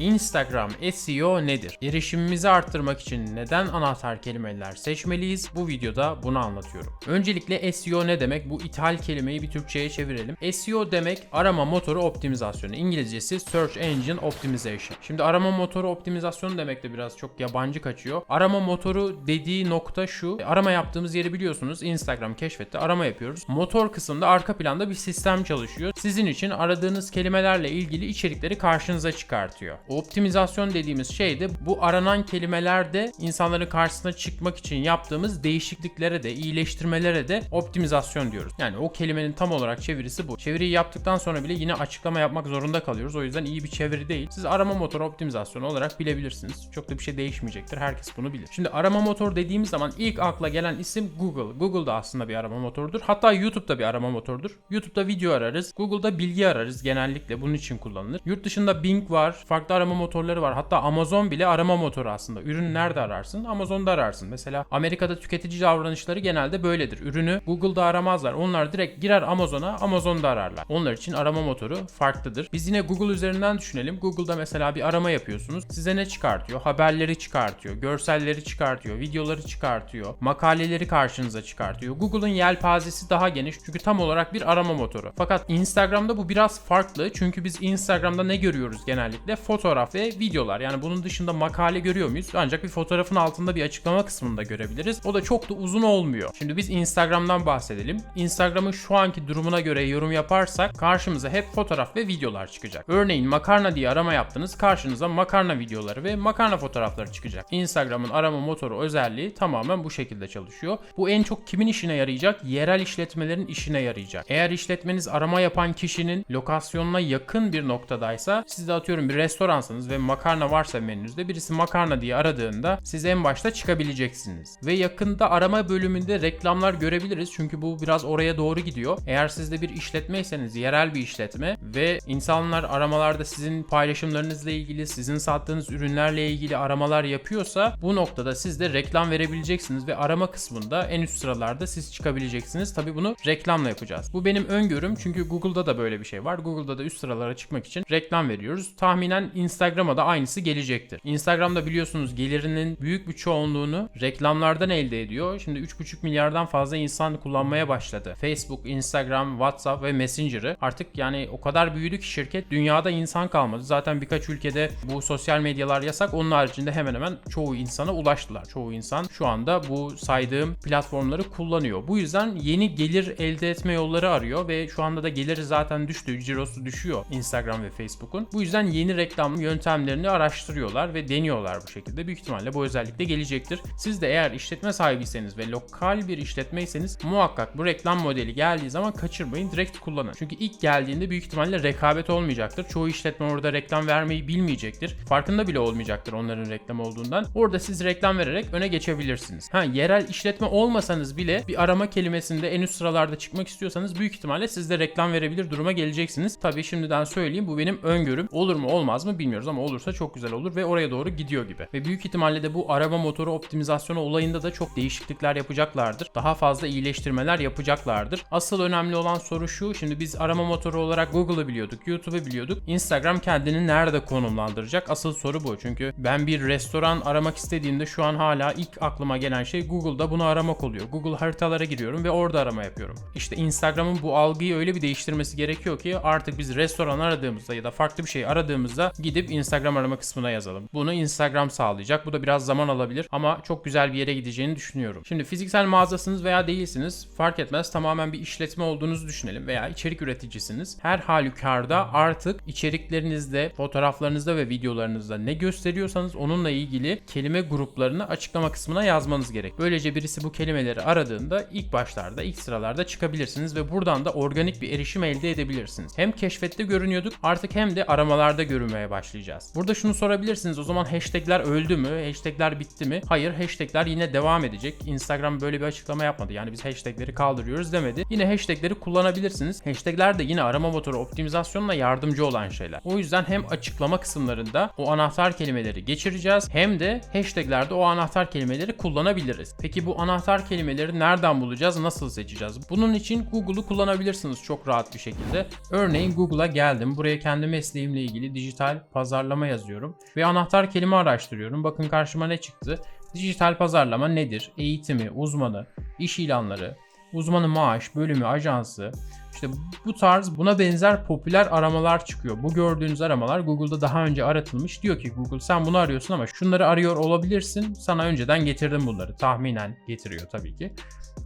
Instagram SEO nedir? Erişimimizi arttırmak için neden anahtar kelimeler seçmeliyiz? Bu videoda bunu anlatıyorum. Öncelikle SEO ne demek? Bu ithal kelimeyi bir Türkçe'ye çevirelim. SEO demek arama motoru optimizasyonu. İngilizcesi Search Engine Optimization. Şimdi arama motoru optimizasyonu demek de biraz çok yabancı kaçıyor. Arama motoru dediği nokta şu. Arama yaptığımız yeri biliyorsunuz. Instagram keşfette arama yapıyoruz. Motor kısmında arka planda bir sistem çalışıyor. Sizin için aradığınız kelimelerle ilgili içerikleri karşınıza çıkartıyor. Optimizasyon dediğimiz şey de bu aranan kelimelerde insanların karşısına çıkmak için yaptığımız değişikliklere de, iyileştirmelere de optimizasyon diyoruz. Yani o kelimenin tam olarak çevirisi bu. Çeviriyi yaptıktan sonra bile yine açıklama yapmak zorunda kalıyoruz. O yüzden iyi bir çeviri değil. Siz arama motoru optimizasyonu olarak bilebilirsiniz. Çok da bir şey değişmeyecektir. Herkes bunu bilir. Şimdi arama motoru dediğimiz zaman ilk akla gelen isim Google. Google da aslında bir arama motorudur. Hatta YouTube da bir arama motorudur. YouTube'da video ararız. Google'da bilgi ararız genellikle. Bunun için kullanılır. Yurt dışında Bing var. Farklı arama motorları var. Hatta Amazon bile arama motoru aslında. Ürün nerede ararsın? Amazon'da ararsın. Mesela Amerika'da tüketici davranışları genelde böyledir. Ürünü Google'da aramazlar. Onlar direkt girer Amazon'a, Amazon'da ararlar. Onlar için arama motoru farklıdır. Biz yine Google üzerinden düşünelim. Google'da mesela bir arama yapıyorsunuz. Size ne çıkartıyor? Haberleri çıkartıyor, görselleri çıkartıyor, videoları çıkartıyor, makaleleri karşınıza çıkartıyor. Google'ın yelpazesi daha geniş çünkü tam olarak bir arama motoru. Fakat Instagram'da bu biraz farklı çünkü biz Instagram'da ne görüyoruz genellikle? Fotoğraf ve videolar. Yani bunun dışında makale görüyor muyuz? Ancak bir fotoğrafın altında bir açıklama kısmında görebiliriz. O da çok da uzun olmuyor. Şimdi biz Instagram'dan bahsedelim. Instagram'ın şu anki durumuna göre yorum yaparsak karşımıza hep fotoğraf ve videolar çıkacak. Örneğin makarna diye arama yaptınız. Karşınıza makarna videoları ve makarna fotoğrafları çıkacak. Instagram'ın arama motoru özelliği tamamen bu şekilde çalışıyor. Bu en çok kimin işine yarayacak? Yerel işletmelerin işine yarayacak. Eğer işletmeniz arama yapan kişinin lokasyonuna yakın bir noktadaysa siz de atıyorum bir restoransınız ve makarna varsa menünüzde birisi makarna diye aradığında siz en başta çıkabileceksiniz. Ve yakında arama bölümünde reklamlar görebiliriz çünkü bu biraz oraya doğru gidiyor. Eğer siz de bir işletmeyseniz yerel bir işletme ve insanlar aramalarda sizin paylaşımlarınızla ilgili, sizin sattığınız ürünlerle ilgili aramalar yapıyorsa bu noktada siz de reklam verebileceksiniz ve arama kısmında en üst sıralarda siz çıkabileceksiniz. Tabi bunu reklamla yapacağız. Bu benim öngörüm çünkü Google'da da böyle bir şey var. Google'da da üst sıralara çıkmak için reklam veriyoruz. Tahminen Instagram'a da aynısı gelecektir. Instagram'da biliyorsunuz gelirinin büyük bir çoğunluğunu reklamlardan elde ediyor. Şimdi 3,5 milyardan fazla insan kullanmaya başladı. Facebook, Instagram, WhatsApp ve Messenger'ı. Artık yani o kadar büyüdü ki şirket dünyada insan kalmadı. Zaten birkaç ülkede bu sosyal medyalar yasak. Onun haricinde hemen hemen çoğu insana ulaştılar. Çoğu insan şu anda bu saydığım platformları kullanıyor. Bu yüzden yeni gelir elde etme yolları arıyor ve şu anda da geliri zaten düştü. Cirosu düşüyor Instagram ve Facebook'un. Bu yüzden yeni reklam yöntemlerini araştırıyorlar ve deniyorlar bu şekilde. Büyük ihtimalle bu özellik de gelecektir. Siz de eğer işletme sahibiyseniz ve lokal bir işletmeyseniz muhakkak bu reklam modeli geldiği zaman kaçırmayın. Direkt kullanın. Çünkü ilk geldiğinde büyük ihtimalle rekabet olmayacaktır. Çoğu işletme orada reklam vermeyi bilmeyecektir. Farkında bile olmayacaktır onların reklam olduğundan. Orada siz reklam vererek öne geçebilirsiniz. Ha yerel işletme olmasanız bile bir arama kelimesinde en üst sıralarda çıkmak istiyorsanız büyük ihtimalle siz de reklam verebilir duruma geleceksiniz. Tabii şimdiden söyleyeyim bu benim öngörüm. Olur mu olmaz mı bilmiyoruz ama olursa çok güzel olur ve oraya doğru gidiyor gibi. Ve büyük ihtimalle de bu arama motoru optimizasyonu olayında da çok değişiklikler yapacaklardır. Daha fazla iyileştirmeler yapacaklardır. Asıl önemli olan soru şu. Şimdi biz arama motoru olarak Google'ı biliyorduk, YouTube'u biliyorduk. Instagram kendini nerede konumlandıracak? Asıl soru bu. Çünkü ben bir restoran aramak istediğimde şu an hala ilk aklıma gelen şey Google'da bunu aramak oluyor. Google haritalara giriyorum ve orada arama yapıyorum. İşte Instagram'ın bu algıyı öyle bir değiştirmesi gerekiyor ki artık biz restoran aradığımızda ya da farklı bir şey aradığımızda gidip Instagram arama kısmına yazalım. Bunu Instagram sağlayacak. Bu da biraz zaman alabilir ama çok güzel bir yere gideceğini düşünüyorum. Şimdi fiziksel mağazasınız veya değilsiniz fark etmez. Tamamen bir işletme olduğunuzu düşünelim veya içerik üreticisiniz. Her halükarda artık içeriklerinizde, fotoğraflarınızda ve videolarınızda ne gösteriyorsanız onunla ilgili kelime gruplarını açıklama kısmına yazmanız gerek. Böylece birisi bu kelimeleri aradığında ilk başlarda, ilk sıralarda çıkabilirsiniz ve buradan da organik bir erişim elde edebilirsiniz. Hem keşfette görünüyorduk artık hem de aramalarda görünmeye başlayacağız. Burada şunu sorabilirsiniz o zaman hashtagler öldü mü? Hashtagler bitti mi? Hayır hashtagler yine devam edecek. Instagram böyle bir açıklama yapmadı. Yani biz hashtagleri kaldırıyoruz demedi. Yine hashtagleri kullanabilirsiniz. Hashtagler de yine arama motoru optimizasyonuna yardımcı olan şeyler. O yüzden hem açıklama kısımlarında o anahtar kelimeleri geçireceğiz hem de hashtaglerde o anahtar kelimeleri kullanabiliriz. Peki bu anahtar kelimeleri nereden bulacağız? Nasıl seçeceğiz? Bunun için Google'u kullanabilirsiniz çok rahat bir şekilde. Örneğin Google'a geldim. Buraya kendi mesleğimle ilgili dijital pazarlama yazıyorum ve anahtar kelime araştırıyorum. Bakın karşıma ne çıktı? Dijital pazarlama nedir? Eğitimi, uzmanı, iş ilanları, uzmanı maaş, bölümü, ajansı, işte bu tarz buna benzer popüler aramalar çıkıyor. Bu gördüğünüz aramalar Google'da daha önce aratılmış. Diyor ki Google sen bunu arıyorsun ama şunları arıyor olabilirsin. Sana önceden getirdim bunları. Tahminen getiriyor tabii ki.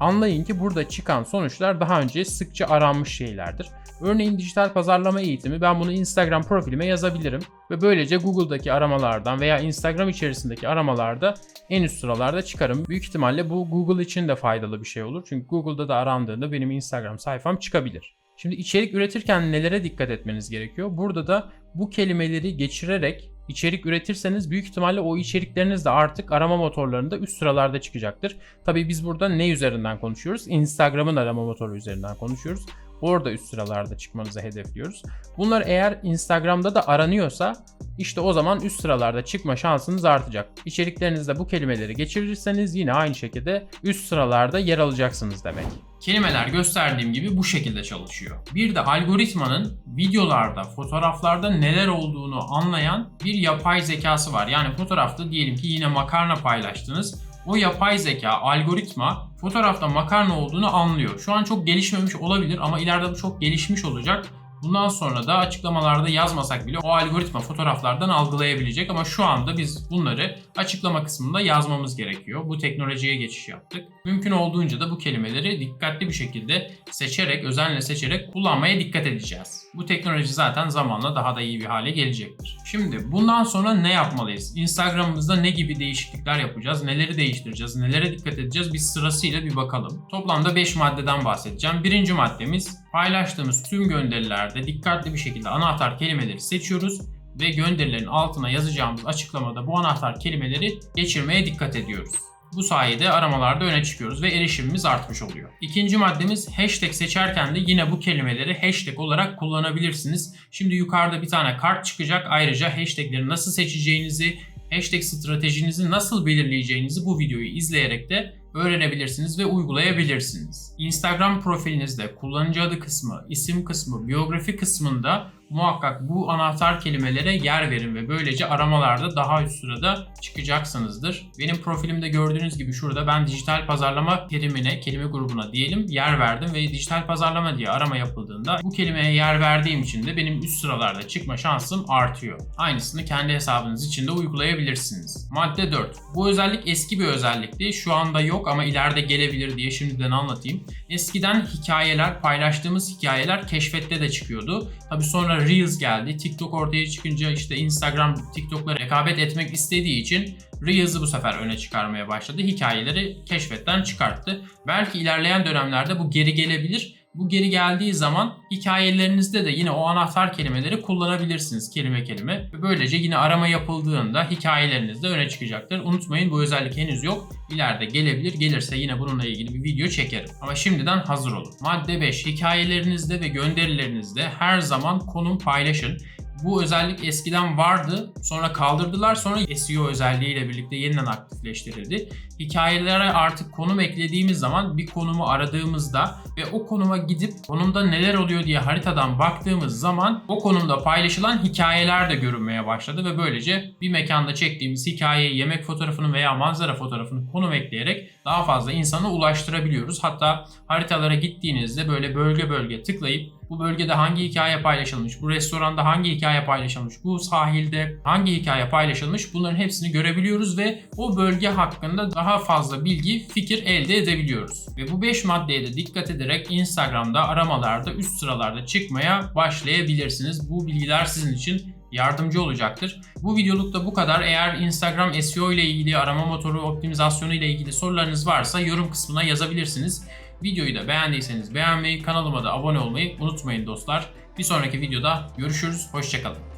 Anlayın ki burada çıkan sonuçlar daha önce sıkça aranmış şeylerdir. Örneğin dijital pazarlama eğitimi ben bunu Instagram profilime yazabilirim ve böylece Google'daki aramalardan veya Instagram içerisindeki aramalarda en üst sıralarda çıkarım. Büyük ihtimalle bu Google için de faydalı bir şey olur. Çünkü Google'da da arandığında benim Instagram sayfam çıkabilir. Şimdi içerik üretirken nelere dikkat etmeniz gerekiyor? Burada da bu kelimeleri geçirerek içerik üretirseniz büyük ihtimalle o içerikleriniz de artık arama motorlarında üst sıralarda çıkacaktır. Tabii biz burada ne üzerinden konuşuyoruz? Instagram'ın arama motoru üzerinden konuşuyoruz. Orada üst sıralarda çıkmanızı hedefliyoruz. Bunlar eğer Instagram'da da aranıyorsa işte o zaman üst sıralarda çıkma şansınız artacak. İçeriklerinizde bu kelimeleri geçirirseniz yine aynı şekilde üst sıralarda yer alacaksınız demek. Kelimeler gösterdiğim gibi bu şekilde çalışıyor. Bir de algoritmanın videolarda, fotoğraflarda neler olduğunu anlayan bir yapay zekası var. Yani fotoğrafta diyelim ki yine makarna paylaştınız. O yapay zeka, algoritma fotoğrafta makarna olduğunu anlıyor. Şu an çok gelişmemiş olabilir ama ileride bu çok gelişmiş olacak. Bundan sonra da açıklamalarda yazmasak bile o algoritma fotoğraflardan algılayabilecek ama şu anda biz bunları açıklama kısmında yazmamız gerekiyor. Bu teknolojiye geçiş yaptık. Mümkün olduğunca da bu kelimeleri dikkatli bir şekilde seçerek, özenle seçerek kullanmaya dikkat edeceğiz. Bu teknoloji zaten zamanla daha da iyi bir hale gelecektir. Şimdi bundan sonra ne yapmalıyız? Instagram'ımızda ne gibi değişiklikler yapacağız? Neleri değiştireceğiz? Nelere dikkat edeceğiz? Biz sırasıyla bir bakalım. Toplamda 5 maddeden bahsedeceğim. Birinci maddemiz paylaştığımız tüm gönderilerde dikkatli bir şekilde anahtar kelimeleri seçiyoruz ve gönderilerin altına yazacağımız açıklamada bu anahtar kelimeleri geçirmeye dikkat ediyoruz. Bu sayede aramalarda öne çıkıyoruz ve erişimimiz artmış oluyor. İkinci maddemiz hashtag seçerken de yine bu kelimeleri hashtag olarak kullanabilirsiniz. Şimdi yukarıda bir tane kart çıkacak. Ayrıca hashtagleri nasıl seçeceğinizi, hashtag stratejinizi nasıl belirleyeceğinizi bu videoyu izleyerek de öğrenebilirsiniz ve uygulayabilirsiniz. Instagram profilinizde kullanıcı adı kısmı, isim kısmı, biyografi kısmında muhakkak bu anahtar kelimelere yer verin ve böylece aramalarda daha üst sırada çıkacaksınızdır. Benim profilimde gördüğünüz gibi şurada ben dijital pazarlama terimine, kelime grubuna diyelim yer verdim ve dijital pazarlama diye arama yapıldığında bu kelimeye yer verdiğim için de benim üst sıralarda çıkma şansım artıyor. Aynısını kendi hesabınız için de uygulayabilirsiniz. Madde 4. Bu özellik eski bir özellikti. Şu anda yok ama ileride gelebilir diye şimdiden anlatayım. Eskiden hikayeler, paylaştığımız hikayeler keşfette de çıkıyordu. Tabi sonra Reels geldi. TikTok ortaya çıkınca işte Instagram TikTok'la rekabet etmek istediği için Reels'ı bu sefer öne çıkarmaya başladı. Hikayeleri keşfetten çıkarttı. Belki ilerleyen dönemlerde bu geri gelebilir. Bu geri geldiği zaman hikayelerinizde de yine o anahtar kelimeleri kullanabilirsiniz kelime kelime. Böylece yine arama yapıldığında hikayelerinizde öne çıkacaktır. Unutmayın bu özellik henüz yok. İleride gelebilir. Gelirse yine bununla ilgili bir video çekerim. Ama şimdiden hazır olun. Madde 5. Hikayelerinizde ve gönderilerinizde her zaman konum paylaşın. Bu özellik eskiden vardı. Sonra kaldırdılar. Sonra SEO özelliğiyle birlikte yeniden aktifleştirildi. Hikayelere artık konum eklediğimiz zaman bir konumu aradığımızda ve o konuma gidip konumda neler oluyor diye haritadan baktığımız zaman o konumda paylaşılan hikayeler de görünmeye başladı ve böylece bir mekanda çektiğimiz hikayeyi, yemek fotoğrafını veya manzara fotoğrafını konum ekleyerek daha fazla insana ulaştırabiliyoruz. Hatta haritalara gittiğinizde böyle bölge bölge tıklayıp bu bölgede hangi hikaye paylaşılmış, bu restoranda hangi hikaye paylaşılmış, bu sahilde hangi hikaye paylaşılmış bunların hepsini görebiliyoruz ve o bölge hakkında daha fazla bilgi, fikir elde edebiliyoruz. Ve bu 5 maddeye de dikkat ederek Instagram'da aramalarda üst sıralarda çıkmaya başlayabilirsiniz. Bu bilgiler sizin için yardımcı olacaktır. Bu videoluk da bu kadar. Eğer Instagram SEO ile ilgili arama motoru optimizasyonu ile ilgili sorularınız varsa yorum kısmına yazabilirsiniz. Videoyu da beğendiyseniz beğenmeyi, kanalıma da abone olmayı unutmayın dostlar. Bir sonraki videoda görüşürüz. Hoşçakalın.